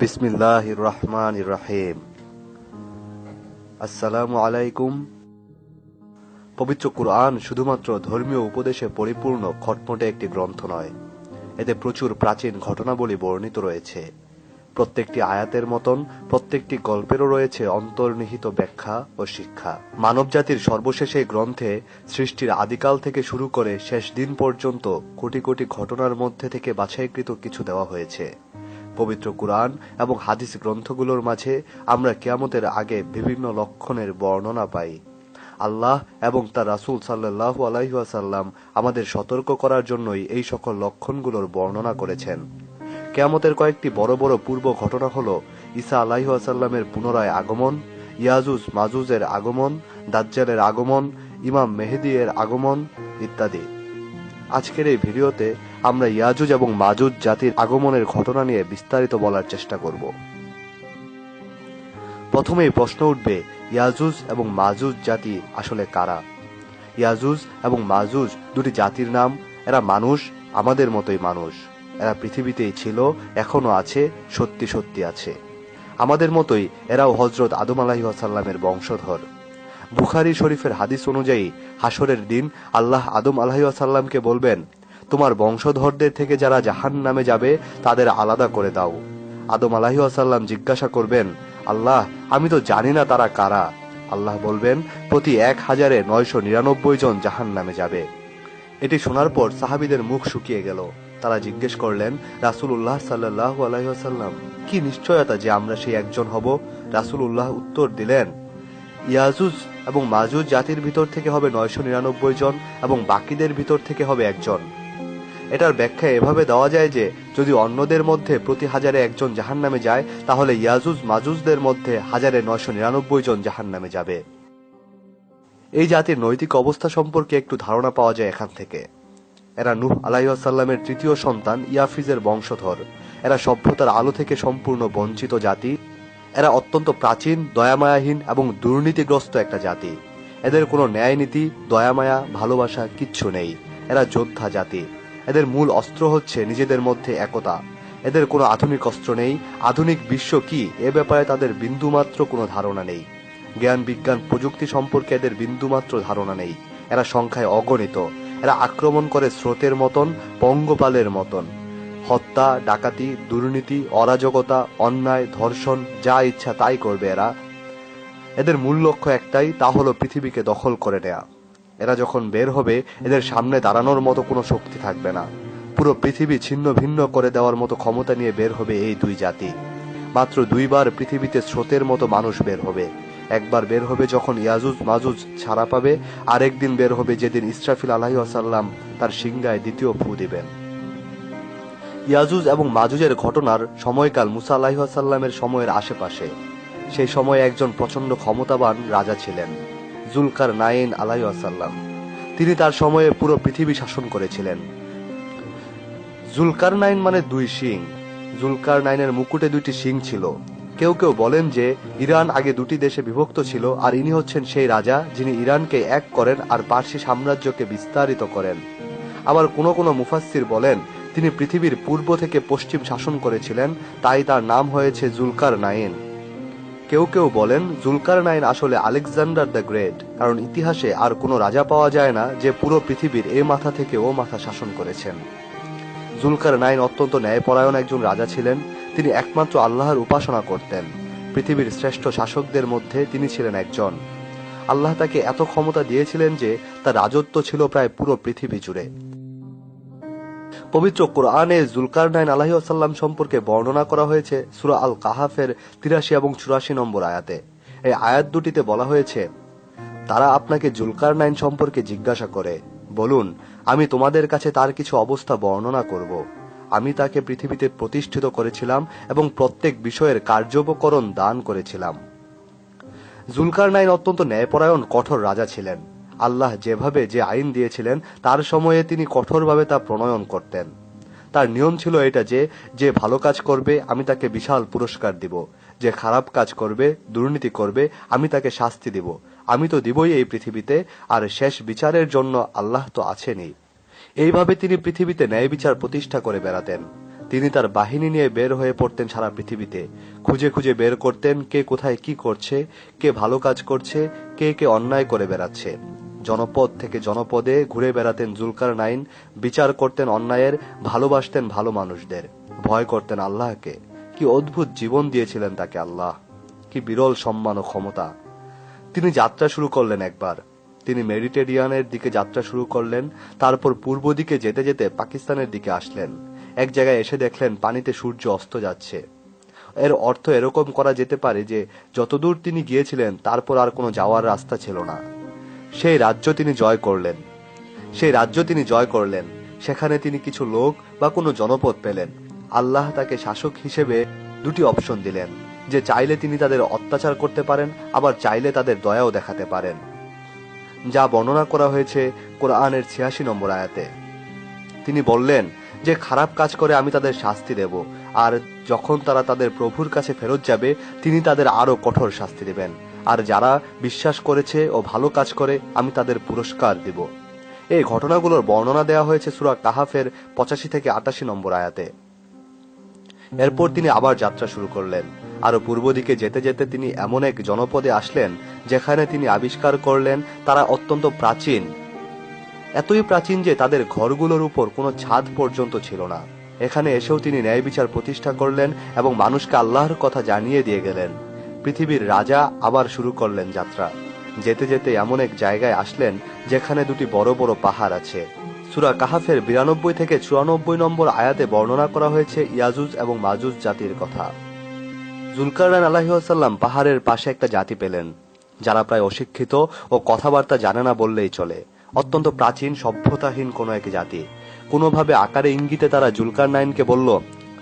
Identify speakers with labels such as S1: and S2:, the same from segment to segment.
S1: বিসমিল্লাহ রহমান রাহিম আসসালামু আলাইকুম পবিত্র কুরআন শুধুমাত্র ধর্মীয় উপদেশে পরিপূর্ণ খটমটে একটি গ্রন্থ নয়। এতে প্রচুর প্রাচীন ঘটনাবলী বর্ণিত রয়েছে। প্রত্যেকটি আয়াতের মতন প্রত্যেকটি গল্পেরও রয়েছে অন্তর্নিহিত ব্যাখ্যা ও শিক্ষা। মানবজাতির সর্বশেষ এই গ্রন্থে সৃষ্টির আদিকাল থেকে শুরু করে শেষ দিন পর্যন্ত কোটি কোটি ঘটনার মধ্যে থেকে বাছাইকৃত কিছু দেওয়া হয়েছে। পবিত্র কুরআন এবং হাদিস গ্রন্থগুলোর মাঝে আমরা কেয়ামতের আগে বিভিন্ন লক্ষণের বর্ণনা পাই। আল্লাহ এবং তার রাসূল সাল্লাল্লাহু আলাইহি ওয়াসাল্লাম আমাদের সতর্ক করার জন্যই এই সকল লক্ষণগুলোর বর্ণনা করেছেন। কেয়ামতের কয়েকটি বড় বড় পূর্ব ঘটনা হল ঈসা আলাইহি ওয়াসাল্লামের পুনরায় আগমন, ইয়াজুজ মাজুজের আগমন, দাজ্জালের আগমন, ইমাম মেহেদি এর আগমন ইত্যাদি। আজকের এই ভিডিওতে আমরা ইয়াজুজ এবং মাজুজ জাতির আগমনের ঘটনা নিয়ে বিস্তারিত বলার চেষ্টা করব। প্রথমেই প্রশ্ন উঠবে, ইয়াজুজ এবং মাজুজ জাতি আসলে কারা? ইয়াজুজ এবং মাজুজ দুটি জাতির নাম, এরা মানুষ, আমাদের মতোই মানুষ। পৃথিবীতেই ছিল এখনও আছে, সত্যি সত্যি আছে। আমাদের মতোই এরাও হজরত আদম আলাহি আসাল্লামের বংশধর। বুখারি শরীফের হাদিস অনুযায়ী হাসরের দিন আল্লাহ আদম আলাহি আসাল্লামকে বলবেন, তোমার বংশধরদের থেকে যারা জাহান নামে যাবে, তাদের আলাদা করে দাও। আদম আলাহি আসাল্লাম জিজ্ঞাসা করবেন, আল্লাহ, আমি তো জানি না তারা কারা। আল্লাহ বলবেন, প্রতি এক হাজারে নয়শো নিরানব্বই জন জাহান নামে যাবে। এটি শোনার পর সাহাবিদের মুখ শুকিয়ে গেল। তারা জিজ্ঞেস করলেন রাসুল উল্লাহ সাল্লাহ আলাইসাল্লাম কি নিশ্চয়তা যে আমরা সেই একজন হব? রাসুল উল্লাহ উত্তর দিলেন, ইয়াজুজ এবং মাজুজ জাতির ভিতর থেকে হবে নয়শো নিরানব্বই জন এবং বাকিদের ভিতর থেকে হবে একজন। এটার ব্যাখ্যা এভাবে দেওয়া যায় যে, যদি অন্যদের মধ্যে প্রতি হাজারে একজন জাহান নামে যায়, তাহলে ইয়াজুজ মাজুজদের মধ্যে হাজারে নয়শো নিরানব্বই জন জাহান নামে যাবে। এই জাতির নৈতিক অবস্থা সম্পর্কে একটু ধারণা পাওয়া যায় এখান থেকে। এরা নূহ আলাইসাল্লামের তৃতীয় সন্তান ইয়াফিজের বংশধর। এরা সভ্যতার আলো থেকে সম্পূর্ণ বঞ্চিত জাতি। এরা অত্যন্ত প্রাচীন, দয়ামায়াহীন এবং দুর্নীতিগ্রস্ত একটা জাতি। এদের কোনো ন্যায় নীতি, দয়ামায়া, ভালোবাসা কিচ্ছু নেই। এরা যোদ্ধা জাতি। এদের মূল অস্ত্র হচ্ছে নিজেদের মধ্যে একতা। এদের কোনো আধুনিক অস্ত্র নেই। আধুনিক বিশ্ব কি? এ ব্যাপারে তাদের বিন্দুমাত্র কোনো ধারণা নেই। জ্ঞান বিজ্ঞান প্রযুক্তি সম্পর্কে এদের বিন্দুমাত্র ধারণা নেই। এরা সংখ্যায় অগণিত। এরা আক্রমণ করে স্রোতের মতন, পঙ্গপালের মতন। হত্যা, ডাকাতি, দুর্নীতি, অরাজকতা, অন্যায়, ধর্ষণ, যা ইচ্ছা তাই করবে এরা। এদের মূল লক্ষ্য একটাই, তা হলো পৃথিবীকে দখল করে নেয়া। এরা যখন বের হবে, এদের সামনে দাঁড়ানোর মতো কোনো শক্তি থাকবে না। পুরো পৃথিবী ছিন্ন ভিন্ন করে দেওয়ার মতো ক্ষমতা নিয়ে বের হবে এই দুই জাতি। মাত্র দুইবার পৃথিবীতে স্রোতের মতো মানুষ বের হবে। একবার বের হবে যখন ইয়াজুজ মাজুজ ছাড়া পাবে, আরেকদিন বের হবে যেদিন ইসরাফিল আলাহি আসাল্লাম তার সিংগায় দ্বিতীয় ফু দিবেন। ইয়াজুজ এবং মাজুজের ঘটনার সময়কাল মুসা আলাহি আসাল্লামের সময়ের আশেপাশে। সেই সময় একজন প্রচণ্ড ক্ষমতাবান রাজা ছিলেন জুলকার নাইন আলাই আসাল্লাম তিনি তার সময়ে পুরো পৃথিবী শাসন করেছিলেন। জুলকার নাইন মানে দুই শিং। জুলকার নাইনের মুকুটে দুইটি শিং ছিল। কেউ কেউ বলেন যে ইরান আগে দুটি দেশে বিভক্ত ছিল, আর ইনি হচ্ছেন সেই রাজা যিনি ইরানকে এক করেন আর পার্সি সাম্রাজ্যকে বিস্তারিত করেন। আবার কোনো কোনো মুফাসির বলেন, তিনি পৃথিবীর পূর্ব থেকে পশ্চিম শাসন করেছিলেন, তাই তার নাম হয়েছে জুলকার নাইন কেউ কেউ বলেন জুলকার নাইন আসলে আলেকজান্ডার দ্য গ্রেট, কারণ ইতিহাসে আর কোনো রাজা পাওয়া যায় না যে পুরো পৃথিবীর এ মাথা থেকে ও মাথা শাসন করেছেন। জুলকার নাইন অত্যন্ত ন্যায়পরায়ণ একজন রাজা ছিলেন তিনি একমাত্র আল্লাহর উপাসনা করতেন। পৃথিবীর শ্রেষ্ঠ শাসকদের মধ্যে তিনি ছিলেন একজন। আল্লাহ তাকে এত ক্ষমতা দিয়েছিলেন যে তার রাজত্ব ছিল প্রায় পুরো পৃথিবী জুড়ে। পবিত্র কোরআনে জুলকার নাইন আলাহি আসাল্লাম সম্পর্কে বর্ণনা করা হয়েছে সুরা আল কাহাফের তিরাশি এবং চুরাশি নম্বর আয়াতে। এই আয়াত দুটিতে বলা হয়েছে, তারা আপনাকে জুলকার নাইন সম্পর্কে জিজ্ঞাসা করে, বলুন, আমি তোমাদের কাছে তার কিছু অবস্থা বর্ণনা করব। আমি তাকে পৃথিবীতে প্রতিষ্ঠিত করেছিলাম এবং প্রত্যেক বিষয়ের কার্যোপকরণ দান করেছিলাম। জুলকার নাইন অত্যন্ত ন্যায়পরায়ণ, কঠোর রাজা ছিলেন। আল্লাহ যেভাবে যে আইন দিয়েছিলেন, তার সময়ে তিনি কঠোরভাবে তা প্রণয়ন করতেন। তার নিয়ম ছিল এটা যে যে ভালো কাজ করবে, আমি তাকে বিশাল পুরস্কার দিব। যে খারাপ কাজ করবে, দুর্নীতি করবে, আমি তাকে শাস্তি দিব। আমি তো দিবই এই পৃথিবীতে, আর শেষ বিচারের জন্য আল্লাহ তো আছেনই। এইভাবে তিনি পৃথিবীতে ন্যায় বিচার প্রতিষ্ঠা করে বেড়াতেন। তিনি তার বাহিনী নিয়ে বের হয়ে পড়তেন সারা পৃথিবীতে। খুঁজে খুঁজে বের করতেন কে কোথায় কি করছে, কে ভালো কাজ করছে, কে কে অন্যায় করে বেড়াচ্ছে। জনপদ থেকে জনপদে ঘুরে বেড়াতেন জুলকার নাইন বিচার করতেন অন্যায়ের, ভালোবাসতেন ভালো মানুষদের। ভয় করতেন আল্লাহকে। কি অদ্ভুত জীবন দিয়েছিলেন তাকে আল্লাহ। কি বিরল সম্মান ও ক্ষমতা। তিনি যাত্রা শুরু করলেন একবার। তিনি মেডিটেরিয়ানের দিকে যাত্রা শুরু করলেন, তারপর পূর্ব দিকে যেতে যেতে পাকিস্তানের দিকে আসলেন। এক জায়গায় এসে দেখলেন পানিতে সূর্য অস্ত যাচ্ছে। এর অর্থ এরকম করা যেতে পারে যে, যতদূর তিনি গিয়েছিলেন, তারপর আর কোনো যাওয়ার রাস্তা ছিল না। সেই রাজ্য তিনি জয় করলেন। সেই রাজ্য তিনি জয় করলেন। সেখানে তিনি কিছু লোক বা কোনো জনপদ পেলেন। আল্লাহ তাকে শাসক হিসেবে দুটি অপশন দিলেন, যে চাইলে তিনি তাদের অত্যাচার করতে পারেন, আবার চাইলে তাদের দয়াও দেখাতে পারেন। যা বর্ণনা করা হয়েছে কোরআনের ছিয়াশি নম্বর আয়াতে। তিনি বললেন, যে খারাপ কাজ করে আমি তাদের শাস্তি দেব, আর যখন তারা তাদের প্রভুর কাছে ফেরত যাবে, তিনি তাদের আরও কঠোর শাস্তি দেবেন। আর যারা বিশ্বাস করেছে ও ভালো কাজ করে, আমি তাদের পুরস্কার দিব। এই ঘটনাগুলোর বর্ণনা দেওয়া হয়েছে সুরা কাহাফের পঁচাশি থেকে আটাশি নম্বর আয়াতে। এরপর তিনি আবার যাত্রা শুরু করলেন। আরও পূর্ব দিকে যেতে যেতে তিনি এমন এক জনপদে আসলেন যেখানে তিনি আবিষ্কার করলেন, তারা অত্যন্ত প্রাচীন। এতই প্রাচীন যে তাদের ঘরগুলোর উপর কোনো ছাদ পর্যন্ত ছিল না। এখানে এসেও তিনি ন্যায় বিচার প্রতিষ্ঠা করলেন এবং মানুষকে আল্লাহর কথা জানিয়ে দিয়ে গেলেন। পৃথিবীর রাজা আবার শুরু করলেন যাত্রা। যেতে যেতে এমন এক জায়গায় আসলেন, যেখানে দুটি বড় বড় পাহাড় আছে। সুরা কাহাফের বিরানব্বই থেকে চুরানব্বই নম্বর আয়াতে বর্ণনা করা হয়েছে ইয়াজুজ এবং মাজুজ জাতির কথা। জুলকারনান আলাহিসাল্লাম পাহাড়ের পাশে একটা জাতি পেলেন। যারা প্রায় অশিক্ষিত ও কথাবার্তা জানে না বললেই চলে। অত্যন্ত প্রাচীন, সভ্যতাহীন কোনো এক জাতি। কোনোভাবে আকারে ইঙ্গিতে তারা জুলকার নাইনকে বলল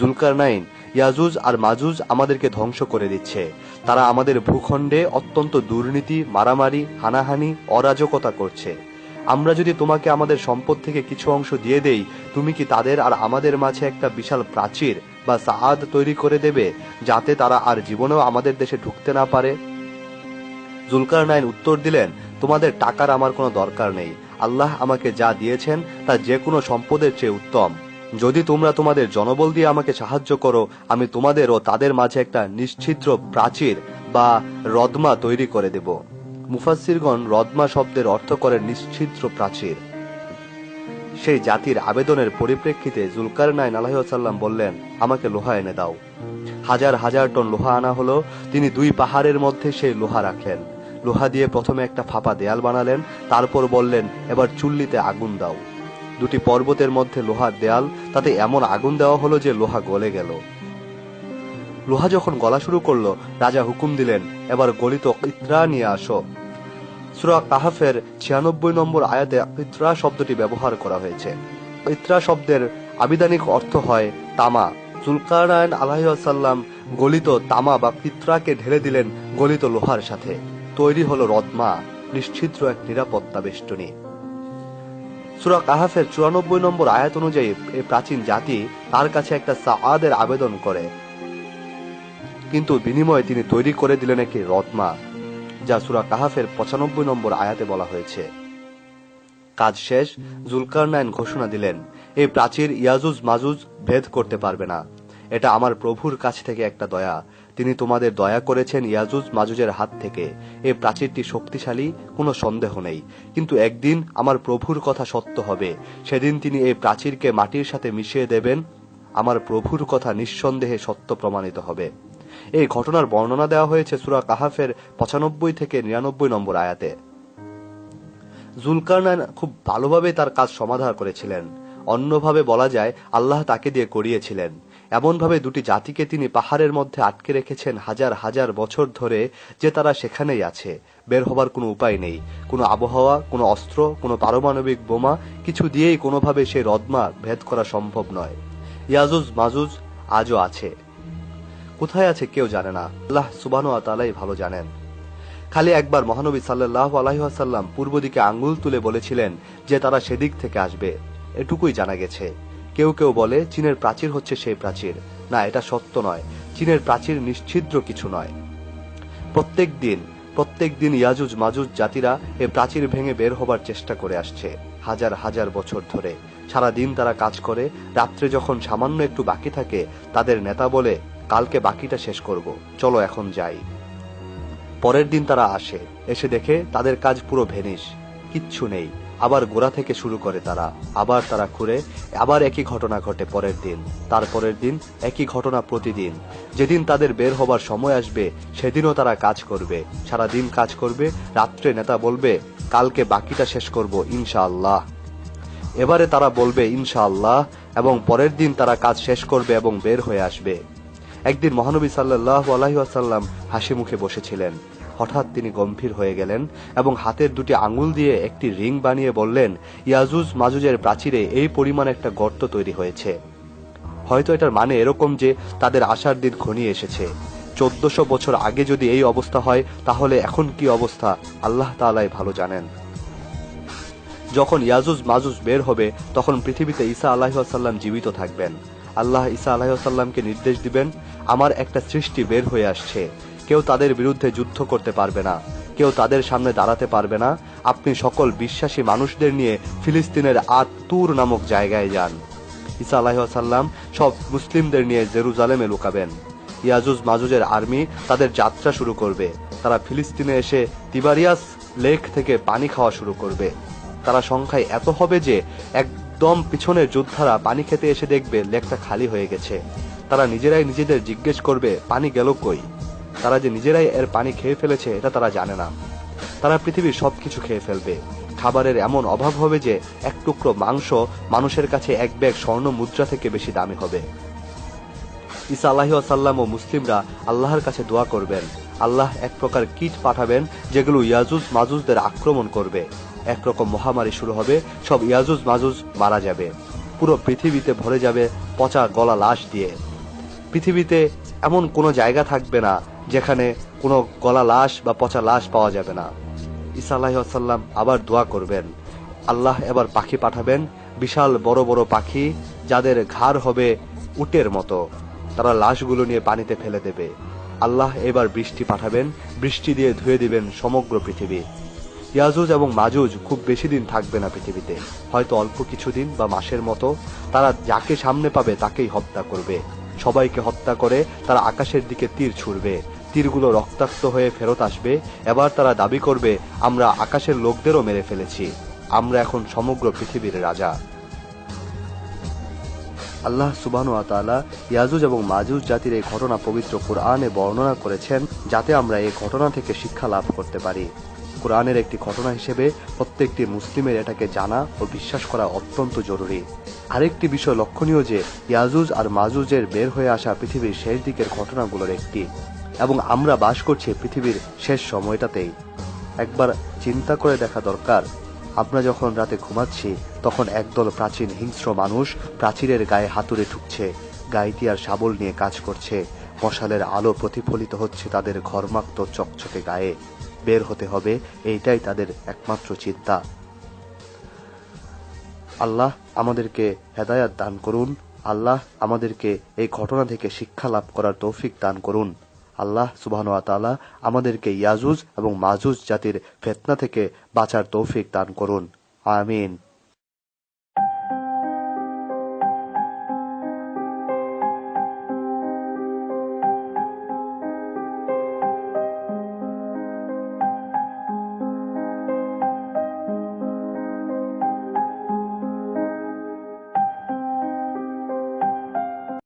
S1: জুলকার নাইন ইয়াজুজ আর মাজুজ আমাদেরকে ধ্বংস করে দিচ্ছে। তারা আমাদের ভূখণ্ডে অত্যন্ত দুর্নীতি, মারামারি, হানাহানি, অরাজকতা করছে। আমরা যদি তোমাকে আমাদের সম্পদ থেকে কিছু অংশ দিয়ে দেই, তুমি কি তাদের আর আমাদের মাঝে একটা বিশাল প্রাচীর বা সাহাদ তৈরি করে দেবে, যাতে তারা আর জীবনেও আমাদের দেশে ঢুকতে না পারে? জুলকার নাইন উত্তর দিলেন, তোমাদের টাকার আমার কোনো দরকার নেই। আল্লাহ আমাকে যা দিয়েছেন তা যে কোনো সম্পদের চেয়ে উত্তম। যদি তোমরা তোমাদের জনবল দিয়ে আমাকে সাহায্য করো, আমি তোমাদের ও তাদের মাঝে একটা নিশ্ছিদ্র প্রাচীর বা রদমা তৈরি করে দেব। মুফাসিরগণ রদমা শব্দের অর্থ করে নিশ্ছিদ্র প্রাচীর। সেই জাতির আবেদনের পরিপ্রেক্ষিতে জুলকার নাইন আলাহিসাল্লাম বললেন, আমাকে লোহা এনে দাও। হাজার হাজার টন লোহা আনা হলো। তিনি দুই পাহাড়ের মধ্যে সেই লোহা রাখলেন লোহা দিয়ে প্রথমে একটা ফাঁপা দেয়াল বানালেন, তারপর বললেন, এবার চুল্লিতে আগুন দাও। দুটি পর্বতের মধ্যে লোহার দেয়াল, তাতে এমন আগুন দেওয়া হলো যে লোহা গলে গেল। লোহা যখন গলা শুরু করল, রাজা হুকুম দিলেন, এবার গলিত ইত্রা নিয়ে আসো। সুরা কাহাফের ছিয়ানব্বই নম্বর আয়াতে ইত্রা শব্দটি ব্যবহার করা হয়েছে। ইত্রা শব্দের আবিধানিক অর্থ হয় তামা। জুলকারায়ন আলাহিসাল্লাম গলিত তামা বা পিত্রাকে ঢেলে দিলেন গলিত লোহার সাথে। তৈরি হলো রদমা নিশ্চিদ্র এক নিরাপত্তা বেষ্টনী। সুরা কাহাফের চুরানব্বই নম্বর আয়াত অনুযায়ী এই প্রাচীন জাতি তার কাছে একটা সাআদের আবেদন করে। কিন্তু বিনিময়ে তিনি তৈরি করে দিলেন একটি রদমা যা সুরা কাহাফের পঁচানব্বই নম্বর আয়াতে বলা হয়েছে। কাজ শেষ জুলকার নাইন ঘোষণা দিলেন এই প্রাচীর ইয়াজুজ মাজুজ ভেদ করতে পারবে না। এটা আমার প্রভুর কাছ থেকে একটা দয়া। তিনি তোমাদের দয়া করেছেন ইয়াজুজ মাজুজের হাত থেকে। এই প্রাচীরটি শক্তিশালী, কোনো সন্দেহ নেই। কিন্তু একদিন আমার প্রভুর কথা সত্য হবে। সেদিন তিনি এই প্রাচীরকে মাটির সাথে মিশিয়ে দেবেন। আমার প্রভুর কথা নিঃসন্দেহে সত্য প্রমাণিত হবে। এই ঘটনার বর্ণনা দেওয়া হয়েছে সুরা কাহাফের পঁচানব্বই থেকে নিরানব্বই নম্বর আয়াতে। জুলকারনাইন খুব ভালোভাবে তার কাজ সমাধান করেছিলেন। অন্যভাবে বলা যায়, আল্লাহ তাকে দিয়ে করিয়েছিলেন। এমনভাবে দুটি জাতিকে তিনি পাহাড়ের মধ্যে আটকে রেখেছেন হাজার হাজার বছর ধরে যে তারা সেখানেই আছে। বের হবার কোনো উপায় নেই। কোনো আবহাওয়া, কোনো অস্ত্র, কোনো পারমাণবিক বোমা, কিছু দিয়েই কোনোভাবে সেই রদমা ভেদ করা সম্ভব নয়। ইয়াজুজ মাজুজ আজও আছে। কোথায় আছে কেউ জানে না। আল্লাহ সুবানো তালাই ভালো জানেন। খালি একবার মহানবী সাল্লাহ আলহিহাসাল্লাম পূর্ব দিকে আঙ্গুল তুলে বলেছিলেন যে তারা সেদিক থেকে আসবে। এটুকুই জানা গেছে। কেউ কেউ বলে, চীনের প্রাচীর হচ্ছে সেই প্রাচীর। না, এটা সত্য নয়। চীনের প্রাচীর নিশ্ছিদ্র কিছু নয়। প্রত্যেক দিন প্রত্যেক দিন ইয়াজুজ মাজুজ জাতিরা এ প্রাচীর ভেঙে বের হবার চেষ্টা করে আসছে, হাজার হাজার বছর ধরে। সারা দিন তারা কাজ করে, রাত্রে যখন সামান্য একটু বাকি থাকে, তাদের নেতা বলে, কালকে বাকিটা শেষ করব, চলো এখন যাই। পরের দিন তারা আসে, এসে দেখে তাদের কাজ পুরো ভেনিস কিচ্ছু নেই। আবার গোড়া থেকে শুরু করে তারা, আবার তারা ঘুরে আবার একই ঘটনা ঘটে পরের দিন। তারপরের দিন একই ঘটনা প্রতিদিন। যেদিন তাদের বের হবার সময় আসবে, সেদিনও তারা কাজ করবে। সারা দিন কাজ করবে, রাত্রে নেতা বলবে, কালকে বাকিটা শেষ করব, ইনশাআল্লাহ। এবারে তারা বলবে, ইনশাআল্লাহ, এবং পরের দিন তারা কাজ শেষ করবে এবং বের হয়ে আসবে। একদিন মহানবী সাল্লাহ আলহিহাসাল্লাম হাসি মুখে বসেছিলেন। হঠাৎ তিনি গম্ভীর হয়ে গেলেন এবং হাতের দুটি আঙুল দিয়ে একটি রিং বানিয়ে বললেন, ইয়াজুজ মাজুজের প্রাচীরে এই পরিমাণ একটা গর্ত তৈরি হয়েছে। হয়তো এটার মানে এরকম যে তাদের আসার দিন ঘনিয়ে এসেছে। চোদ্দশো বছর আগে যদি এই অবস্থা হয়, তাহলে এখন কি অবস্থা? আল্লাহ তালাই ভালো জানেন। যখন ইয়াজুজ মাজুজ বের হবে, তখন পৃথিবীতে ঈসা আলাহিসাল্লাম জীবিত থাকবেন। আল্লাহ ঈসা আলাহিসাল্লামকে নির্দেশ দিবেন, আমার একটা সৃষ্টি বের হয়ে আসছে। কেউ তাদের বিরুদ্ধে যুদ্ধ করতে পারবে না। কেউ তাদের সামনে দাঁড়াতে পারবে না। আপনি সকল বিশ্বাসী মানুষদের নিয়ে ফিলিস্তিনের আত্তুর নামক জায়গায় যান। ঈসা আলাহিসাল্লাম সব মুসলিমদের নিয়ে জেরুজালেমে লুকাবেন। ইয়াজুজ মাজুজের আর্মি তাদের যাত্রা শুরু করবে। তারা ফিলিস্তিনে এসে তিবারিয়াস লেক থেকে পানি খাওয়া শুরু করবে। তারা সংখ্যায় এত হবে যে একদম পিছনের যোদ্ধারা পানি খেতে এসে দেখবে লেকটা খালি হয়ে গেছে। তারা নিজেরাই নিজেদের জিজ্ঞেস করবে, পানি গেল কই? তারা যে নিজেরাই এর পানি খেয়ে ফেলেছে, এটা তারা জানে না। তারা পৃথিবীর সবকিছু খেয়ে ফেলবে। খাবারের এমন অভাব হবে যে এক টুকরো মাংস মানুষের কাছে এক ব্যাগ স্বর্ণ মুদ্রা থেকে বেশি দামি হবে। ঈসা আল্লাহ সাল্লাম ও মুসলিমরা আল্লাহর কাছে দোয়া করবেন। আল্লাহ এক প্রকার কিট পাঠাবেন যেগুলো ইয়াজুজ মাজুজদের আক্রমণ করবে। একরকম মহামারী শুরু হবে, সব ইয়াজুজ মাজুজ মারা যাবে। পুরো পৃথিবীতে ভরে যাবে পচা গলা লাশ দিয়ে। পৃথিবীতে এমন কোনো জায়গা থাকবে না যেখানে কোনো গলা লাশ বা পচা লাশ পাওয়া যাবে না। আলাহিসাল্লাম আবার দোয়া করবেন, আল্লাহ এবার পাখি পাঠাবেন, বিশাল বড় বড় পাখি যাদের ঘাড় হবে উটের মতো। তারা লাশগুলো নিয়ে পানিতে ফেলে দেবে। আল্লাহ এবার বৃষ্টি পাঠাবেন, বৃষ্টি দিয়ে ধুয়ে দিবেন সমগ্র পৃথিবী। ইয়াজুজ এবং মাজুজ খুব বেশি দিন থাকবে না পৃথিবীতে। হয়তো অল্প কিছুদিন বা মাসের মতো তারা যাকে সামনে পাবে তাকেই হত্যা করবে। সবাইকে হত্যা করে তারা আকাশের দিকে তীর ছুড়বে। তীরগুলো রক্তাক্ত হয়ে ফেরত আসবে, এবার তারা দাবি করবে, আমরা আকাশের লোকদেরও মেরে ফেলেছি। আমরা এখন সমগ্র পৃথিবীর রাজা। আল্লাহ সুবানু আতালা ইয়াজুজ এবং মাজুজ জাতির এই ঘটনা পবিত্র কোরআনে বর্ণনা করেছেন, যাতে আমরা এই ঘটনা থেকে শিক্ষা লাভ করতে পারি। কোরআনের একটি ঘটনা হিসেবে প্রত্যেকটি মুসলিমের এটাকে জানা ও বিশ্বাস করা অত্যন্ত জরুরি। আরেকটি বিষয় লক্ষণীয় যে, ইয়াজুজ আর মাজুজের বের হয়ে আসা পৃথিবীর শেষ দিকের ঘটনাগুলোর একটি। এবং আমরা বাস করছি পৃথিবীর শেষ সময়টাতেই। একবার চিন্তা করে দেখা দরকার, আমরা যখন রাতে ঘুমাচ্ছি, তখন একদল প্রাচীন হিংস্র মানুষ প্রাচীরের গায়ে হাতুড়ে ঠুকছে গাইতি আর শাবল নিয়ে কাজ করছে, মশালের আলো প্রতিফলিত হচ্ছে তাদের ঘরমাক্ত চকচকে গায়ে। বের হতে হবে, এইটাই তাদের একমাত্র চিন্তা। আল্লাহ আমাদেরকে হেদায়াত দান করুন, আল্লাহ আমাদেরকে এই ঘটনা থেকে শিক্ষা লাভ করার তৌফিক দান করুন। আল্লাহ সুবাহন তালা আমাদেরকে ইয়াজুজ এবং মাজুজ জাতির ফেতনা থেকে বাঁচার তৌফিক দান করুন। আমিন।